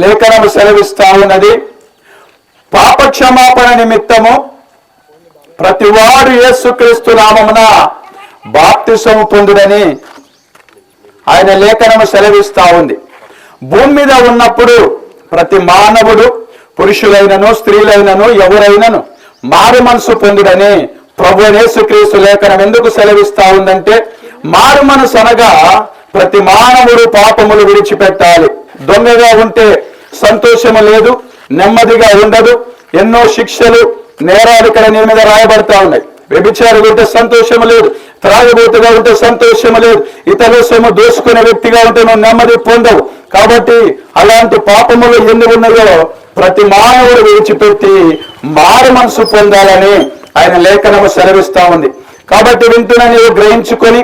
లేఖనము సెలవిస్తా ఉన్నది. పాపక్షమాపణ నిమిత్తము ప్రతివాడు యేసుక్రీస్తు నామమున బాప్తిసము పొందుడని ఆయన లేఖనము సెలవిస్తా ఉంది. భూమి మీద ఉన్నప్పుడు ప్రతి మానవుడు పురుషులైనను స్త్రీలైనను ఎవరైనను మారు మనసు పొందుడని ప్రభు యేసుక్రీస్తు లేఖనం ఎందుకు సెలవిస్తా ఉందంటే మారు మనసు అనగా ప్రతి మానవుడు పాపములు విడిచిపెట్టాలి. దొంగగా ఉంటే సంతోషము లేదు నెమ్మదిగా ఉండదు. ఎన్నో శిక్షలు నేరాలు ఇక్కడ నీ మీద రాయబడతా ఉన్నాయి. వ్యభిచారులు ఉంటే సంతోషము లేదు త్రాగబోతుగా ఉంటే సంతోషము లేదు. ఇతరుల సొమ్ము దోసుకునే వ్యక్తిగా ఉంటే నువ్వు నెమ్మది పొందవు. కాబట్టి అలాంటి పాపములు ఎన్ని ఉన్నాయో ప్రతి మానవుడు విడిచిపెట్టి మారు మనసు పొందాలని ఆయన లేఖనము సెలవిస్తా ఉంది. కాబట్టి వింటున్న నీవు గ్రహించుకొని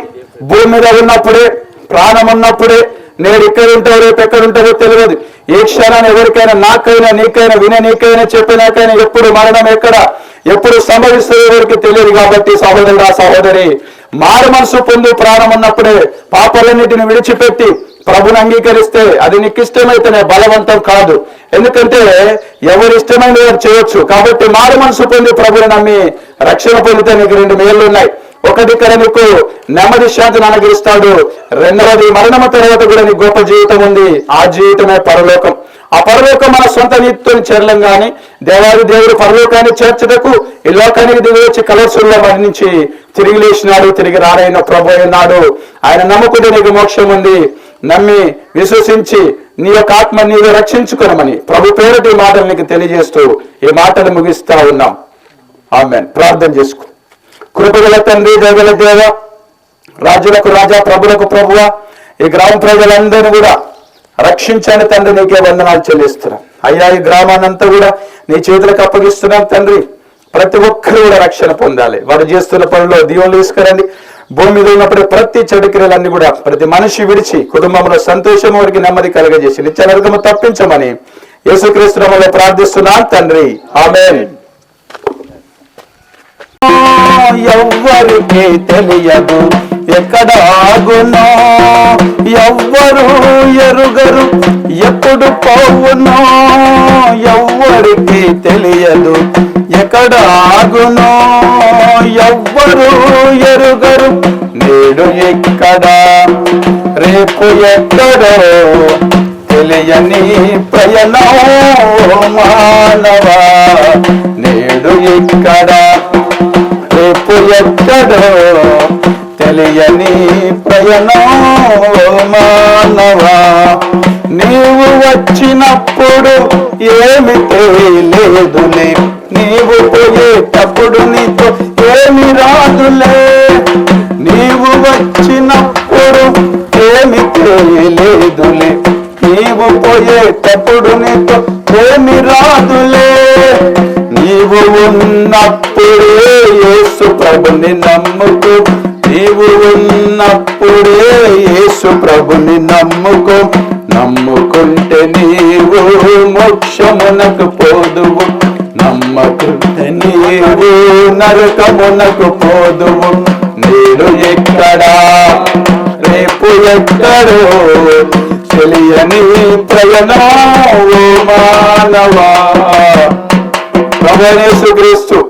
భూమి మీద ఉన్నప్పుడే ప్రాణం ఉన్నప్పుడే నేడు ఎక్కడ ఉంటావు రేపు ఎక్కడ ఉంటావో తెలియదు. ఏ క్షణాన్ని ఎవరికైనా నాకైనా నీకైనా విన నీకైనా చెప్పినాకైనా ఎప్పుడు మరణం ఎక్కడ? ఎప్పుడు సంభవిస్తుందో ఎవరికి తెలియదు కాబట్టి సహోదరుడా సహోదరి మారు మనసు పొందు ప్రాణం ఉన్నప్పుడే పాపలన్నిటిని విడిచిపెట్టి ప్రభుని అంగీకరిస్తే అది నీకు ఇష్టమైతేనే బలవంతం కాదు. ఎందుకంటే ఎవరు ఇష్టమైన చేయొచ్చు. కాబట్టి మారు మనసు పొంది ప్రభుని నమ్మి రక్షణ పొందితే నీకు రెండు మేళ్ళు ఉన్నాయి ఒకటి ఇక్కడ నీకు నెమ్మది శాంతిని అనుగ్రహిస్తాడు. రెండవది మరణం తర్వాత కూడా నీకు గొప్ప జీవితం ఉంది. ఆ జీవితమే పరలోకం. ఆ పరలోకం మన సొంత నీతితో చేరలం గాని దేవాది దేవుడు పరలోకాన్ని చేర్చటకు ఈ లోకానికి దిగి వచ్చి కలర్సుల్లో మరణించి తిరిగి లేచినాడు తిరిగి రానైన ప్రభుయన్నాడు ఆయన నమ్ముకుంటే నీకు మోక్షం ఉంది. నమ్మి విశ్వసించి నీ యొక్క ఆత్మ నీవే రక్షించుకోనమని ప్రభు పేరుటి ఈ మాటలు నీకు తెలియజేస్తూ ఈ మాటలు ముగిస్తా ఉన్నాం. ఆమెన్. ప్రార్థన చేసుకో కృపగల తండ్రి దేవల దేవ రాజులకు రాజా ప్రభులకు ప్రభువ ఈ గ్రామ ప్రజలందరినీ కూడా రక్షించని తండ్రి నీకే వందనాలు చెల్లిస్తున్నాం. అయ్యా ఈ గ్రామాన్నంతా కూడా నీ చేతులకు అప్పగిస్తున్నాం తండ్రి. ప్రతి ఒక్కరు కూడా రక్షణ పొందాలి. వారు చేస్తున్న పనుల్లో దీవులు తీసుకురండి. భూమి మీద ఉన్నప్పుడు ప్రతి చెడుక్రియలన్నీ కూడా ప్రతి మనిషి విడిచి కుటుంబంలో సంతోషం వారికి నెమ్మది కలగజేసి నిత్య నరకము తప్పించమని యేసుక్రీస్తు ప్రార్థిస్తున్నాను తండ్రి. ఆమెన్. ఎవ్వరికీ తెలియదు. ఎక్కడ ఆగునో ఎవ్వరు ఎరుగరు. ఎప్పుడు పోవునో ఎవ్వరికి తెలియదు. ఎక్కడ ఆగునో ఎవ్వరు ఎరుగరు. నేడు ఎక్కడ రేపు ఎక్కడో తెలియని ప్రయాణం మానవా. నేడు ఎక్కడా రేపు ఎక్కడో తెలియని ప్రయాణం మానవా? నీవు వచ్చినప్పుడు ఏమి తెలియలేదులే. నీవు పోయేటప్పుడు నీతో ఏమి రాదులే. నీవు వచ్చినప్పుడు ఏమి తెలియలేదులే. నీవు పోయేటప్పుడు నీతో ఏమి రాదులే. నీవు ఉన్నప్పుడే యేసు ప్రభుని నమ్ముకో. నీవు ఉన్నప్పుడే యేసు ప్రభుని నమ్ముకో. నమ్ముకుంటే నీవు మోక్షమునకు పోదువు. నమ్మకుంటే నీవు నరకమునకు పోదువు. నేడు ఎక్కడా? రేపు ఎక్కడో? తెలియని ప్రయాణం మానవా? ప్రభనేసు క్రీస్తు